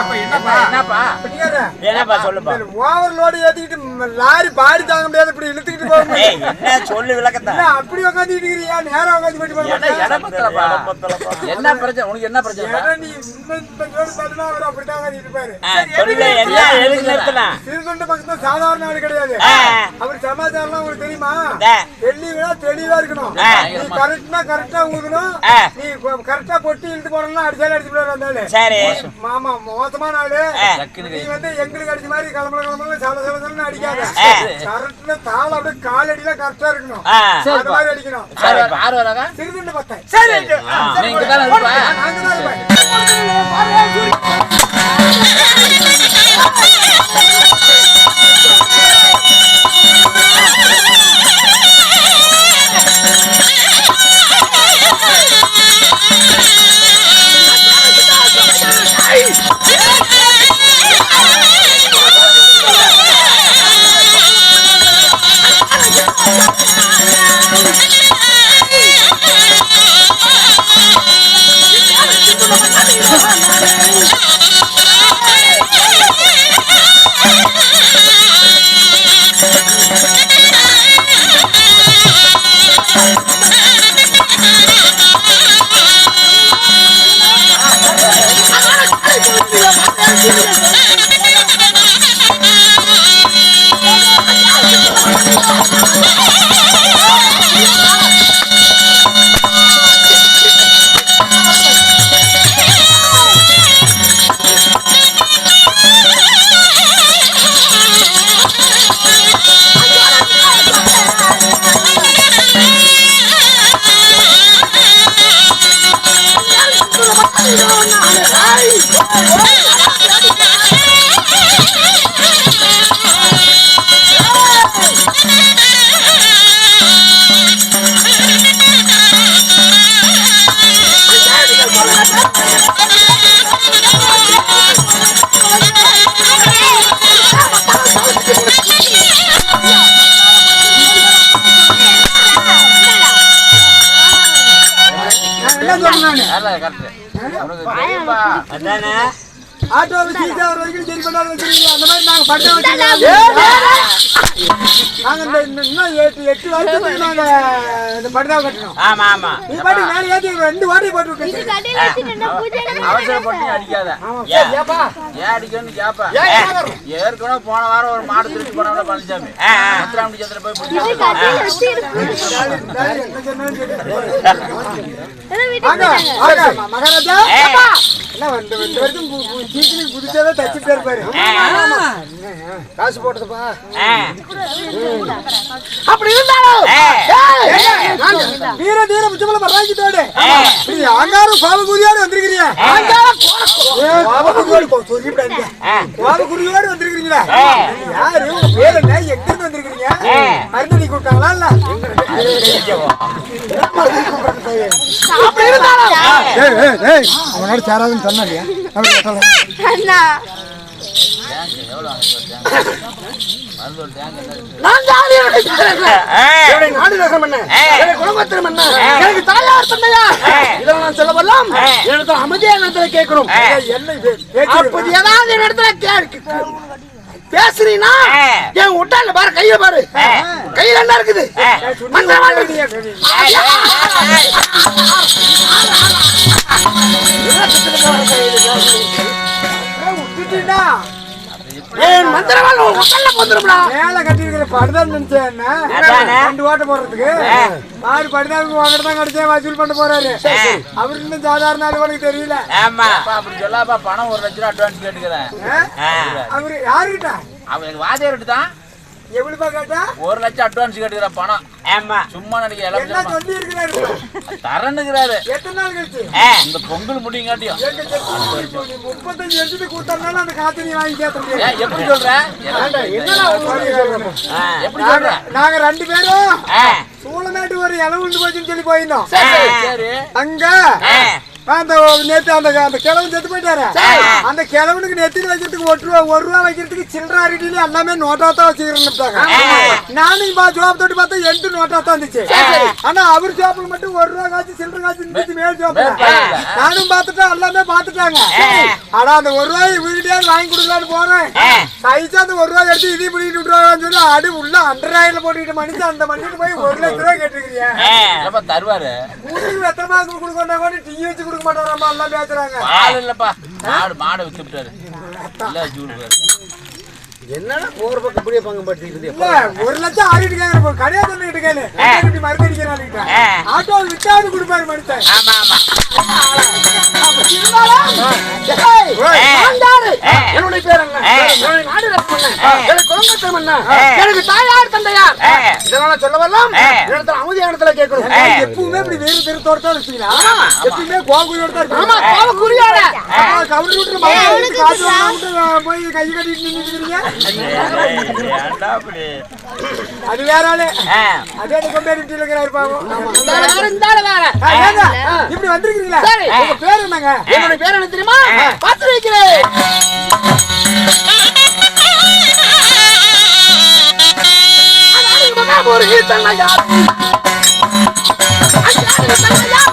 அப்ப என்னப்பா? என்னப்பா? பிடிக்காத. என்னப்பா சொல்லுப்பா? ஓவர் லோடு ஏத்திக்கிட்டு ம், லாரி பாடி தாங்க முடியாது இப்படி இழுத்துக்கிட்டு போக ஏய் முடியும் என்ன சொல்லு விளக்கத்தான் அப்படி உட்காந்துட்டு இருக்கிறியா? நேரா உட்காந்து போயிட்டு என்ன பிரச்சனை? உனக்கு என்ன பிரச்சனை? நீ பக்கத்துல சாதாரண ஆள் கிடையாது. அவர் சமாச்சாரம்லாம் உங்களுக்கு தெரியுமா. தெளிவா தெளிவா இருக்கணும். நீ கரெக்டா கரெக்டா ஊதணும். நீ கரெக்டா பொட்டி இழுத்து போறலாம் அடிச்சாலும் அடிச்சு சரி. மாமா மோசமான ஆளு. ஆ. நீ வந்து எங்களுக்கு அடிச்ச மாதிரி கிளம்பல கிளம்பல சல சல சலன்னு அடிக்காத. ஆ. கரெக்டா தாள அப்படியே காலடியில கரெக்டா இருக்கணும். மாதிரி அடிக்கணும். சரி நீங்க தானே இருப்பா நாங்க தான் அதானே? ஆட்டோவில் சீட்டா ஒரு வரைக்கும் சரி பண்ணாலும் வச்சிருக்கீங்க அந்த மாதிரி நாங்க பட்டம் வச்சிருக்கோம். நாங்க இந்த இந்த இன்னும் எட்டு எட்டு வருஷத்துக்கு நாங்க இந்த பட்டம் கட்டணும் ஆமா ஆமா. நீ பாட்டு மேலே ரெண்டு வாட்டி போட்டு விட்டு கடையில வச்சுட்டு பூஜை அவசரப்பட்டு அடிக்காத. ஏன்? ஏன் அடிக்கணும்னு கேப்பா? ஏற்கனவே போன வாரம் ஒரு மாடு திருப்பி போனவங்க பழனிசாமி. முத்துராமடி சந்திர போய் இது பிடிச்சி கடையில வச்சு இருக்கு என்ன சொன்னாலும் சரி. அதான் வீட்டுக்கு வாங்க, போயிட்டாங்க. வாங்க, ம- மகாராஜா ஏ. என்ன வந்து ரெண்டு வருஷம் பு- பு- சீக்கிரம் புதுசாவே தச்சுட்டே இருப்பாரு. காசு போட்டதுப்பா. அப்படி இருந்தாலும். வீர தீர முச்சமல பராஜித்தோடு. நீ அங்காரம் சொல்லிவிடாங்க ஆ. கோபகுதியோடு வந்திருக்கிறீங்களா. யாரு? பேர் எங்க இருந்து வந்திருக்கிறீங்க. மருந்து நீ கூப்பிட்டாங்களா இல்ல. அப்படி இருந்தாலும் அவனோட சேராதுன்னு சொன்னா இல்லையா என்ன. குடும்பத்திரம் என்ன ஏ. எனக்கு தாயார் தந்தையா. இதெல்லாம் நான் சொல்ல வரலாம். எனக்கு அமைதியா இடத்துல கேட்கணும். அப்படி ஏதாவது இடத்துல கேட்கு பேசுறீனா. என் விட்டாங்க பாரு கையில பாரு. கையில என்ன இருக்குது? ஏன் மந்திரவாதி உன் உடல்ல வந்துரும்டா. மேல கட்டியிருக்கிற படுதான் நினைச்சேன் என்ன? ரெண்டு ஓட்டை போடுறதுக்கு மாறு படுதாவுக்கு உங்ககிட்ட தான் கிடைச்சேன் வசூல் பண்ண போறாரு. அவரு இன்னும் சாதாரண ஆளு உனக்கு தெரியல. ஆமா. அப்பா அப்படி சொல்லாப்பா பணம் ஒரு லட்சம் ரூபா அட்வான்ஸ் கேட்டுக்கிறேன். அவரு யாருக்கிட்ட? அவன் எனக்கு வாத்தியார்கிட்ட தான். எவ்வளவுப்பா கேட்டா? ஒரு லட்சம் அட்வான்ஸ் கேட்டுக்கிறேன் பணம். ஆமா. சும்மா நினைக்க என்ன எல்லாம் சொல்லி இருக்கிறாரு தரணுங்கிறாரு எத்தனை நாள் கழிச்சு. இந்த பொங்கல் இப்போ நீ முப்பத்தஞ்சு வருஷத்துக்கு கொடுத்தனால அந்த காத்து நீ வாங்கி ஏன் எப்படி சொல்ற. எப்படி சொல்ற? நாங்க- ரெண்டு பேரும் ஆ. சூளமேட்டு ஒரு இலை விழுந்து போச்சுன்னு சொல்லி போயிருந்தோம். சரி சரி. அங்க. அந்த நேத்து அந்த அந்த கிழவன் செத்து போயிட்டாரு. அந்த கிழவனுக்கு நெத்தியில் வைக்கிறதுக்கு ஒரு ரூபா ஒரு ரூபா வைக்கிறதுக்கு சில்லற அரிட்டில எல்லாமே நோட்டா தான் வச்சுக்கிறேன் நானும் பா ஜோப் தொட்டு பார்த்தா எட்டு நோட்டா தான் இருந்துச்சு ஆனா அவர் ஜோப்ல மட்டும் ஒரு ரூபா காய்ச்சி சில்லற காய்ச்சி இருந்துச்சு மேல் ஜோப்ல நானும் பார்த்துட்டேன் எல்லாமே பார்த்துட்டாங்க. ஆனா அந்த ஒரு ரூபாய் வீட்டுக்கு வாங்கி கொடுக்கலான்னு போறேன். சைஸா அந்த ஒரு ரூபாய் எடுத்து இதையும் பிடிக்கிட்டு விட்டுருவாங்கன்னு சொல்லி அடி உள்ள அண்டராயில போட்டுக்கிட்டு மனுஷன் அந்த மனுஷன் போய் ஒரு லட்ச ரூபாய் கேட்டுருக்கீங்க தருவாரு? வீட்டுக்கு வெத்தனை மாசம் கொடுக்க கூட டீ வச்சு கொடுக்க மாட்டாராமா எல்லாம் பேசுறாங்க. பால் இல்லப்பா. மாடு மாடை வித்து இல்ல என்னடா போற பக்கம் இப்படியே பங்கு படுத்திக்கிட்டு இல்ல ஒரு லட்சம் ஆடிட்டு கேக்குற கடையா சொல்லிட்டு கேளு இப்படி மருந்து அடிக்கிறான் ஆட்டோ விட்டாது கொடுப்பாரு மனுஷன். ஆமா ஆமா. என்னுடைய பேர் என்ன நாடு ரத்னம் என்ன? எனக்கு தாயார் தந்தையார். இதனால சொல்ல வரலாம் இடத்துல அமைதியான இடத்துல கேட்கணும். எப்பவுமே இப்படி வேறு தெருத்தோட தான் இருப்பீங்களா? எப்பவுமே கோகுலியோட தான் ஆமா இருப்பீங்க கோவக்குரியாட கவுண்டர் விட்டு போய் கை கட்டிட்டு அப்படி அது வேற ஆளு. அதே கொண்டாடி இருக்கிறாரு பாவம். இப்படி வந்திருக்கீங்களா. உங்க பேர் என்னங்க? என்னுடைய பேர் என்ன தெரியுமா? பார்த்து வைக்கிறேன் ஒரு கீர்த்தனையா இதுக்கு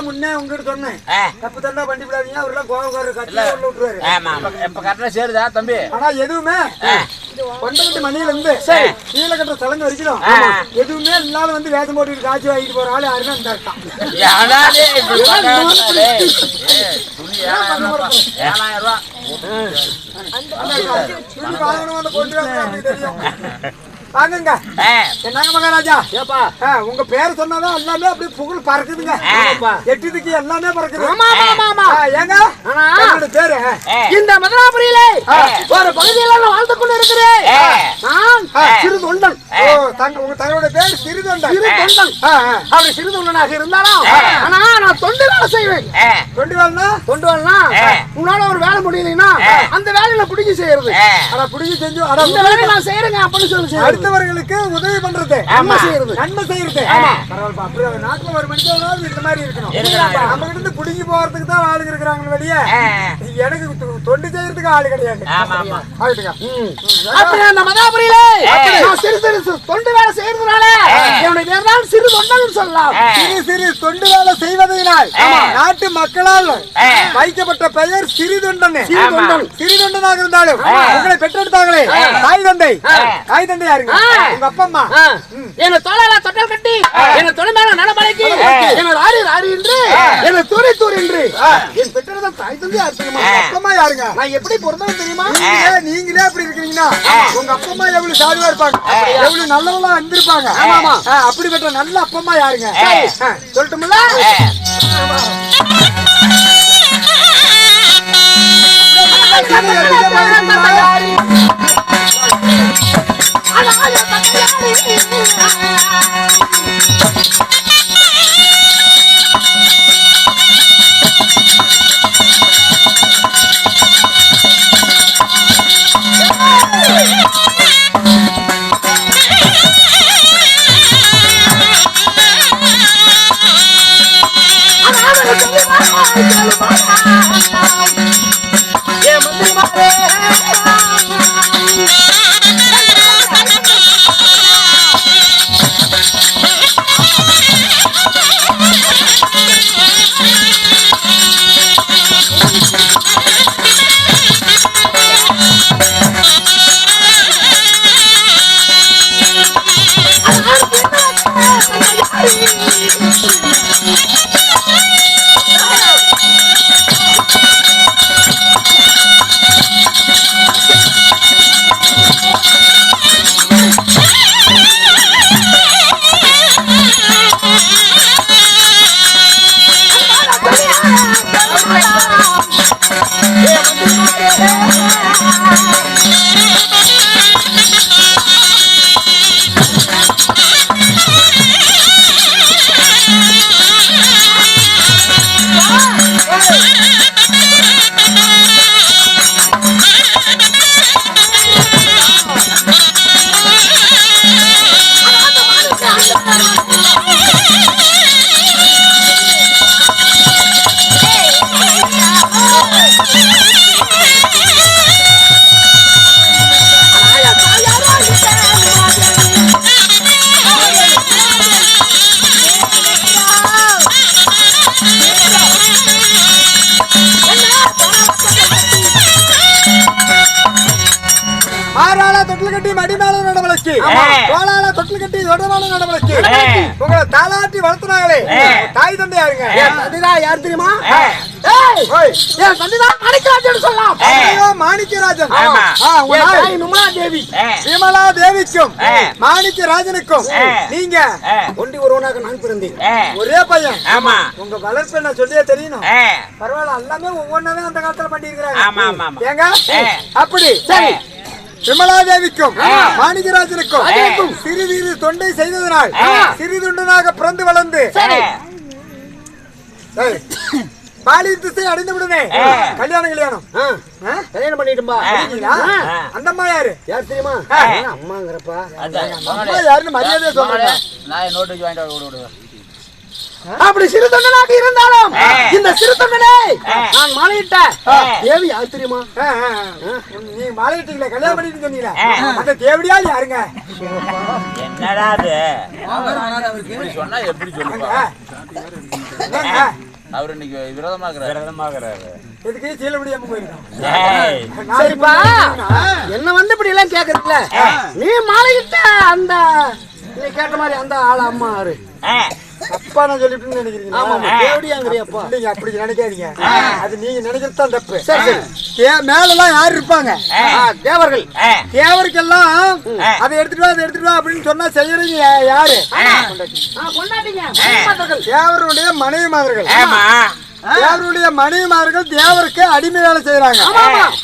முன்னே உங்ககிட்ட சொன்னேன். தப்பு தண்டா பண்ணி விடாதீங்க அவரெல்லாம் கோவக்காரர் கட்டி உள்ள விட்டுருவாரு. ஆமா ஆமா. இப்ப- இப்ப கரெக்டா சேருதா தம்பி? ஆனா எதுவுமே கொண்டகட்டு மணியில இருந்து கீழே கட்டுற தலைங்க வரைக்கும் எதுவுமே இல்லாத வந்து வேஷம் போட்டுட்டு காய்ச்சி வாங்கிட்டு போற ஆளு துணி ஏழாயிரம்ப்பா. ஏழாயிரம் தெரியும். வாங்குங்க. என்னங்க மகாராஜா? ஏப்பா உங்க பேர் சொன்னாதான் எல்லாமே அப்படியே புகழ் பறக்குதுங்க. எட்டுதுக்கு எல்லாமே பறக்குது. ஆமா, ஆமா, ஆமா. ஏங்க? ஆனா, என்னோட பேரு. இந்த மதுராபுரியிலே ஒரு பகுதியில் வாழ்ந்து கொண்டு இருக்கிறேன். நான் ஆ. சிறு தொண்டன் ஓ தங்க உங்க தங்களோட பேர் சிறுதொண்டன். சிறு தொண்டன் ஆ, ஆ. அப்படி சிறு தொண்டனாக இருந்தாலும் ஆனா நான் தொண்டு வேலை செய்வேன். ஆ. கொண்டு வரனா தொண்டு வேலைனா உன்னால ஒரு வேலை முடியலைன்னா அந்த வேலையில பிடிச்சி செய்யறது. ஆ. அட புடிச்சு செஞ்சு அட இந்த வேலையை நான் செய்யறேங்க அப்படின்னு சொல்லி அடுத்தவர்களுக்கு உதவி பண்றது. நன்மை செய்யறது. நன்மை செய்யறது. அப்படி ஒரு நாட்டுல ஒரு மனுஷனாவது இந்த மாதிரி இருக்கணும். நம்ம கிட்ட இருந்து புடுங்கி போறதுக்கு தான் ஆளுங்க இருக்கிறாங்க வெளியே. எனக்கு தொண்டு செய்யறதுக்கு ஆளு கிடையாது. ஆமா, ஆமா. ஆகுதுங்க அப்படி அந்த மதாபுரியிலே நான் சிறு சிறு சிறு தொண்டு வேலை செய்யறதுனால என்னுடைய பேர் தான் சிறு தொண்டன் சொல்லலாம். சிறு சிறு தொண்டு வேலை செய்வதனால் நாட்டு மக்களால் வைக்கப்பட்ட பெயர் சிறிதொண்டன் சிறிதொண்டன் சிறிதொண்டனாக இருந்தாலும் உங்களை பெற்றெடுத்தாங்களே. தாய் தந்தை. தாய் தந்தை யாருங்க உங்க அப்பா அம்மா. என்னை தோளால தொட்டல் கட்டி என்னை மேல நடமலைக்கு என்னை ராரி ராரி என்று என்னை தூரி தூரி என்று என் பெற்றதான் தாய் தந்தை தெரியுமா உங்க அப்பா யாருங்க நான் எப்படி பொறுத்தவன் தெரியுமா? நீங்களே நீங்களே அப்படி இருக்கீங்கன்னா உங்க அப்பா அம்மா எவ்வளவு சாதுவா இருப்பாங்க? எவ்வளவு நல்லவங்களா வந்திருப்பாங்க ஆமா. ஆ, அப்படிப்பட்ட நல்ல அப்பா அம்மா யாருங்க? ஆ, சொல்லட்டுமில்ல நடவலக்கு ஆ. உங்களை தாளாட்டி வளர்த்துனாங்களே. தாய் தந்தை யாருங்க என் தந்தைதா யார் தெரியுமா என் மணிக்கராஜன் சொல்லலாம். ஐயோ, மாணிக்கராஜன் தேவி. விமலா தேவிக்கும் ஆ. மாணிக்க ராஜனுக்கும் ஆ. நீங்க. ஒண்டி ஒருவனாக நான் பிறந்தேன். ஒரே பையன் ஆமா உங்க வளர்ப்பு என்ன சொல்லியே தெரியணும். பரவாயில்ல எல்லாமே ஒவ்வொன்னாவே அந்த காலத்துல பண்ணிருக்கிறாங்க ஆமா, ஆமா, ஆமா. ஏங்க. அப்படி சரி. விமலா தேவிக்கும் ஆ. மாணிக்கராஜனுக்கும் ராஜனுக்கும் சிறிது தொண்டை செய்ததனால் ஆ. சிறிதுண்டனாக பிறந்து வளர்ந்து சரி ஏய், பாலி திசை அடைந்து ஆ. கல்யாணம் கல்யாணம்? கல்யாணம்? ஆ. அந்த அம்மா யாரு யார் தெரியுமா அம்மாங்கிறப்பா. அம்மா யாருன்னு மரியாதையா சொல்றேன் நான் நோட்டுக்கு வாங்கிட்டு வர விடு, விடு. அப்படி சிறு தொண்டனாக இருந்தாலும். இந்த சிறு தொண்டனை. நான் மாலையிட்ட. தேவி யார் தெரியுமா ஆ, ஆ, ஆ. நீங்க மாலையிட்டீங்களே கல்யாணம் பண்ணிட்டு சொன்னீங்களே. அந்த தேவடியா யாருங்க என்னடா அது சொன்னா எப்படி. என்னங்க? அவர் இன்னைக்கு விரோதமா இருக்கிறாரு எதுக்கு சீலபடியாம போயிருக்கோம் ஏய். சரிப்பா என்ன வந்து இப்படி எல்லாம் கேக்குறதுல நீ மாலையிட்ட அந்த நீ கேட்ட மாதிரி அந்த ஆள அம்மா யாரு ஆ. அப்பா நான் சொல்லிட்டு நினைக்கிறீங்க ஆமா இல்லைங்க அப்படி நினைக்காதீங்க. அது நீங்க நினைக்கிறது தான் தப்பு. சரி சரி. தே- மேலெல்லாம் யார் இருப்பாங்க? தேவர்கள். ஆ. அதை எடுத்துட்டு வா அதை எடுத்துட்டு வா அப்படின்னு சொன்னா செய்யறீங்க யாரு? ஆ, கொண்டாட்டிங்க. மருமகள்கள். தேவருடைய மனைவி மாதர்கள் ஆமா. தேவருடைய மனைவிமார்கள் தேவருக்கு அடிமை வேலை செய்யறாங்க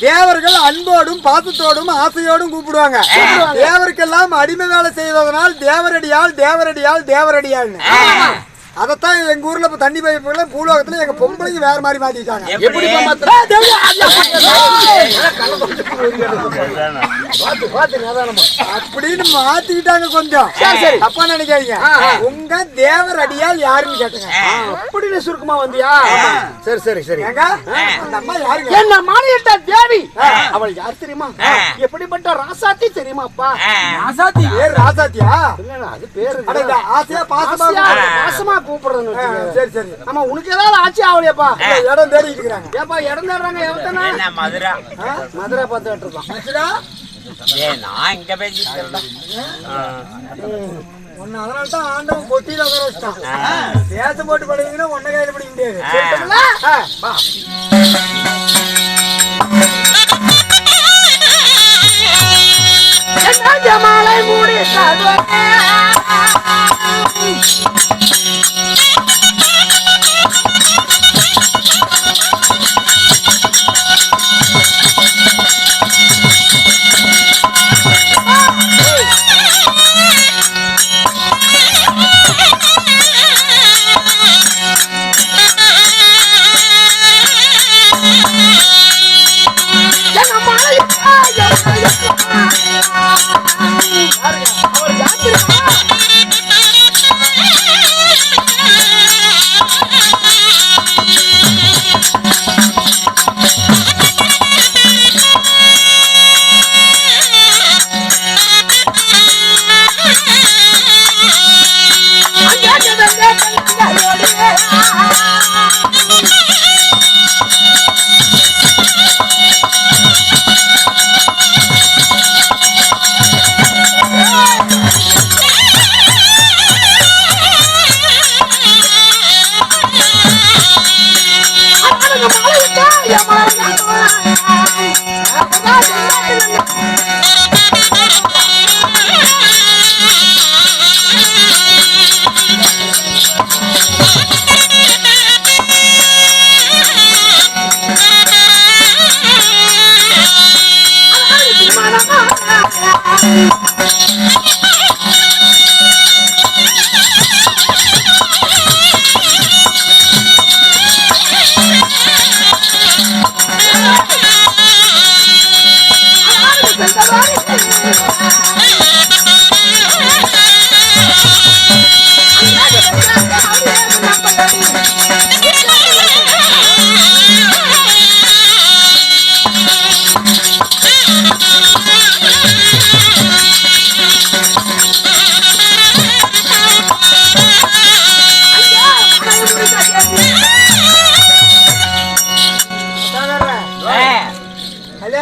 தேவர்கள் அன்போடும் பாசத்தோடும் ஆசையோடும் கூப்பிடுவாங்க. தேவருக்கெல்லாம் அடிமை வேலை செய்வதனால் தேவரடியால் தேவரடியால் தேவரடியால் அதத்தான் எங்க ஊர்ல இப்ப தண்ணி பைப்புல பூலோகத்துல எங்க பொம்பளைங்க வேற மாதிரி மாத்திட்டாங்க எப்படி. அப்படின்னு மாத்திக்கிட்டாங்க கொஞ்சம். சரி, சரி. தப்பா நினைக்காதீங்க. உங்க தேவரடியால் யாருன்னு கேட்டுங்க. அப்படின்னு சுருக்கமா வந்தியா? சரி சரி சரி. ஏங்க அந்த அம்மா யாருங்க? என்ன மாலையிட்ட தேவி? அவள் யார் தெரியுமா? எப்படிப்பட்ட ராசாத்தி தெரியுமாப்பா? பேர் ராசாத்தியா? இல்ல அது பேரு ஆசையா பாசமா ஆசையா, கூப்பிடுறாங்க. பாசமா கூப்பிடுறேன்னு. சரி சரி. ஆமா உனக்கு ஏதாவது ஆச்சு ஆவலையாப்பா இந்த இடம் தேடிட்டு இருக்கிறாங்க ஏப்பா இடம் தேடுறாங்க என்ன மதுரா? மதுரை பார்த்துட்டு நான் இங்க பேசிட்டு இருக்கேன்டா. ஒன்னு அதனால தான் ஆண்டவன் கொட்டியில உட்கார வச்சுட்டான். பேச போட்டு படுவீங்கன்னா ஒன்ன கையில பிடிக்க முடியாது.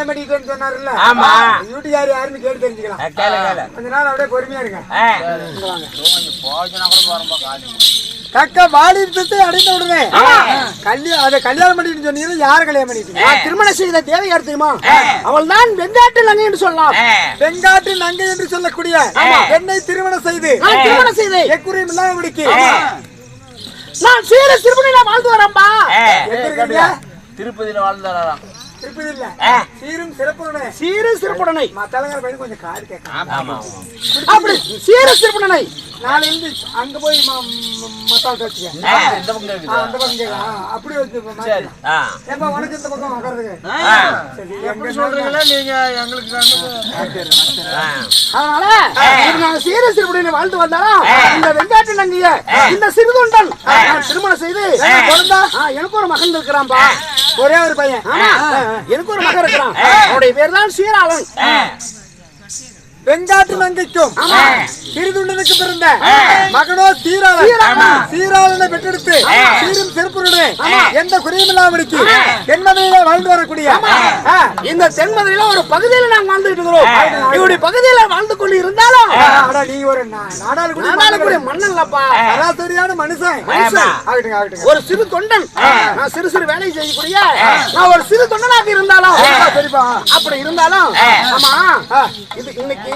சொல்லிட்டேன்னு சொன்னாருல்ல? ஆமா. வீட்டு யாரு யாருன்னு கேட்டு தெரிஞ்சுக்கலாம். ஆ, கேளு கேளு கொஞ்ச நாள் அப்படியே பொறுமையா இருங்க. ஆ. போச்சுன்னா கூட போறோம்பா காலி கக்க வாலிபத்தை அடைந்த உடனே. கல்யாணம் அதை கல்யாணம் பண்ணிட்டு சொன்னீங்க யார கல்யாணம் செய்த தேவை அவள் தான் வெங்காட்டு நங்கை என்று சொல்லலாம். வெங்காட்டு நங்கை என்று சொல்லக்கூடிய என்னை திருமணம் செய்து. நான் திருமணம் செய்தேன் எக்குரியும் இல்லாம முடிக்கு நான் சீர சிறுபடியில வாழ்ந்து இருக்கீங்க? திருப்பதியில வாழ்ந்தாராம் திருப்பதி இல்ல. சீரும் சிறப்புடனே. சீர சிறுபுடனை மத்தளங்கிற பையன் கொஞ்சம் காது கேட்க ஆமா. அப்படி. சீர சிறுபுடனை நாளையிலிருந்து அங்க போய் மத்தாள் வச்சுக்க ஆ. இந்த பக்கம் அந்த அப்படி. ஏப்பா உனக்கு இந்த பக்கம் உட்காருங்க ஆ. சரி எப்படி சொல்றீங்களா நீங்க எங்களுக்கு. அதனால நான் சீர சிறுபடியில வாழ்ந்து வந்தாலும் இந்த வெங்காட்டு நங்கைய இந்த சிறுதொண்டன் நான் திருமணம் செய்து குழந்தா எனக்கு ஒரு மகன் இருக்கிறான்பா. ஒரே ஒரு பையன். ஆமா எனக்கு ஒரு மகன் இருக்கிறான். அவனுடைய பேர் தான் சீராளன். வெங்காட்டு நங்கைக்கும் சிறிதுண்டனுக்கு பிறந்த மகனோ சீராளன். சீராளன். பெற்றெடுத்து சீரும் சிறப்புடனே எந்த குறையும் இல்லாமலுக்கு தென்மதையில வாழ்ந்து வரக்கூடிய இந்த தென்மதுரையில ஒரு பகுதியில நாங்க வாழ்ந்துட்டு இருக்கிறோம். இவருடைய பகுதியில வாழ்ந்து கொண்டு இருந்தாலும் நீ ஒரு நாடாளுக்குடி இல்லப்பா சராசரியான மனுஷன். ஆகட்டுங்க ஒரு சிறு தொண்டன். நான் சிறு சிறு வேலை செய்யக்கூடிய நான் ஒரு சிறு தொண்டனாக இருந்தாலும் சரிப்பா. அப்படி இருந்தாலும் ஆமா. இது இன்னைக்கு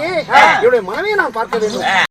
இவருடைய மனைவியை நான் பார்க்க வேண்டும்.